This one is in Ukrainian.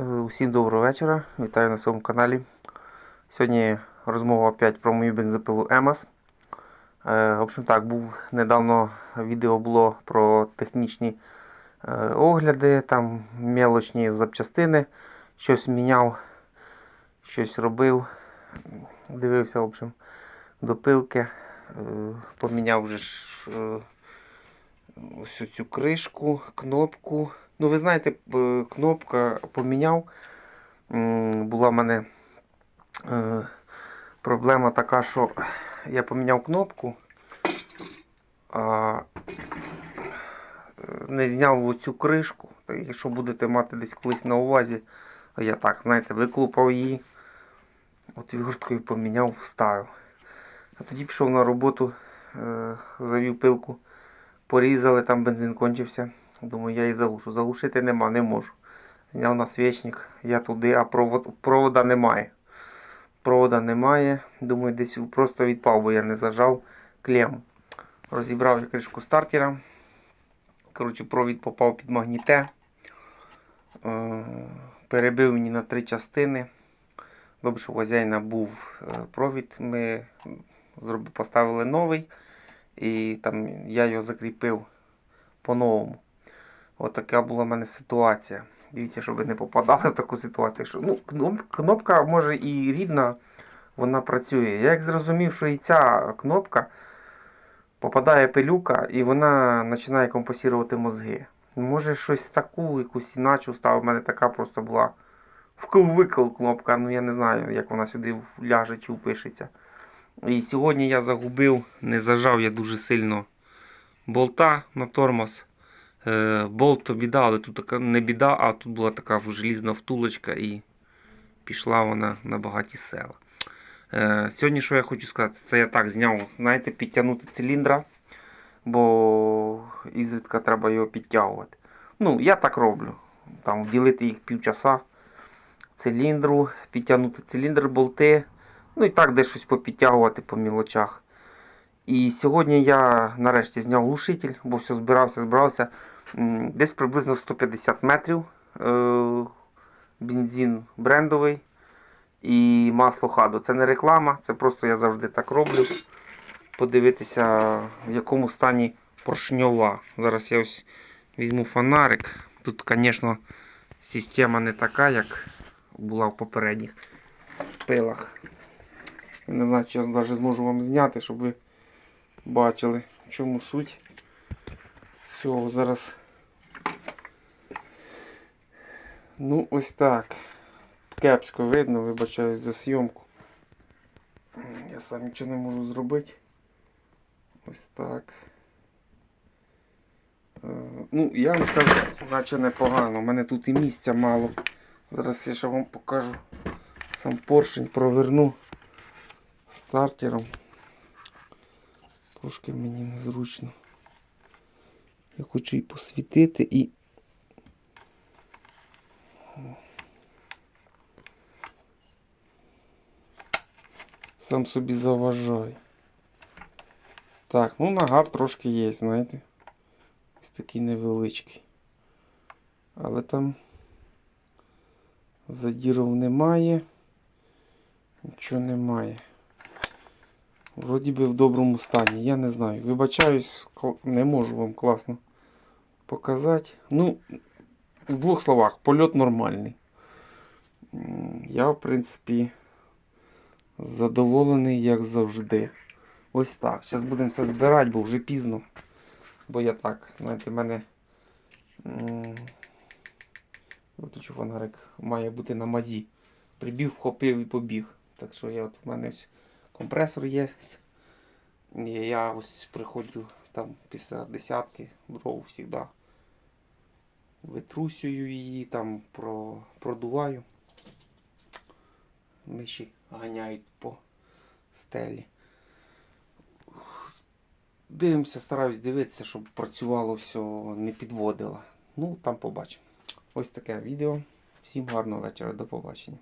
Е, Усім доброго вечора. Вітаю на своєму каналі. Сьогодні розмова опять про мою бензопилу EMAS. Е, В общем так, був недавно відео було про технічні е, огляди, там мелочні запчастини. Щось міняв, щось робив. Дивився, в общем, до пилки. Е, Поміняв вже ж ось цю кришку, кнопку. Ну, ви знаєте, е, кнопка поміняв. Була в мене е, проблема така, що я поміняв кнопку, а е, не зняв оцю кришку. Якщо будете мати десь колись на увазі, я так, знаєте, виклупав її, от відверткою поміняв, вставив. А тоді пішов на роботу, завів пилку, порізали, там бензин кончився. Думаю, я її заглушу. Заглушити нема, не можу. Зняв на свічник, я туди, а провод, провода немає. Провода немає. Думаю, десь просто відпав, бо я не зажав клему. Розібрав кришку стартера. Коротше, провід попав під магніте. Е, Перебив мені на три частини. Добре, що у хазяїна був е, провід. Ми поставили новий. І там я його закріпив по-новому. От така була в мене ситуація. Дивіться, щоб ви не попадали в таку ситуацію. Що, ну, кнопка може і рідна, вона працює. Я як зрозумів, що і ця кнопка попадає пилюка і вона починає компенсувати мозги. Може щось таку, якусь іначе ставив. У мене така просто була вкл-викл кнопка. Ну я не знаю, як вона сюди ляже чи впишеться. І сьогодні я загубив, не зажав я дуже сильно болта на тормоз. Е, болт то біда, але тут така не біда, а тут була така желізна втулочка і пішла вона на багаті села. Е, сьогодні що я хочу сказати, це я так зняв, знаєте, підтягнути циліндра, бо ізрідка треба його підтягувати. Ну, я так роблю. Там вділити їх півчаса циліндру, підтягнути циліндр, болти. Ну і так десь щось попідтягувати по мілочах. І сьогодні я нарешті зняв глушитель, бо все збирався, збирався. Десь приблизно 150 метрів. Е, Бензин брендовий і масло хадо. Це не реклама, це просто я завжди так роблю. Подивитися, в якому стані поршньова. Зараз я ось візьму фонарик. Тут, звісно, система не така, як була в попередніх пилах. Не знаю, чи я навіть зможу вам зняти, щоб ви бачили, в чому суть. Все, зараз. Ну, ось так. Кепсько видно, вибачаюсь за зйомку. Я сам нічого не можу зробити. Ось так. Е, Ну, я вам скажу, наче непогано. У мене тут і місця мало. Зараз я ще вам покажу сам поршень проверну стартером. Трошки мені незручно. Я хочу і посвітити і. Сам собі заважаю. Так, ну нагар трошки є, знаєте. Ось такий невеличкий. Але там задіров немає. Нічого немає. Вроді би в доброму стані. Я не знаю. Вибачаюсь, не можу вам класно показати. Ну, в двох словах, польот нормальний. Я, в принципі, задоволений, як завжди. Ось так. Зараз будемо все збирати, бо вже пізно. Бо я так, знаєте, в мене. фонарик має бути на мазі. Прибіг, вхопив і побіг. Так що я от в мене ось компресор є. Я ось приходжу там після десятки дров завжди. Витрусюю її, там про, продуваю. Миші ганяють по стелі. Дивимося, стараюсь дивитися, щоб працювало все, не підводило. Ну, там побачимо. Ось таке відео. Всім гарного вечора, до побачення.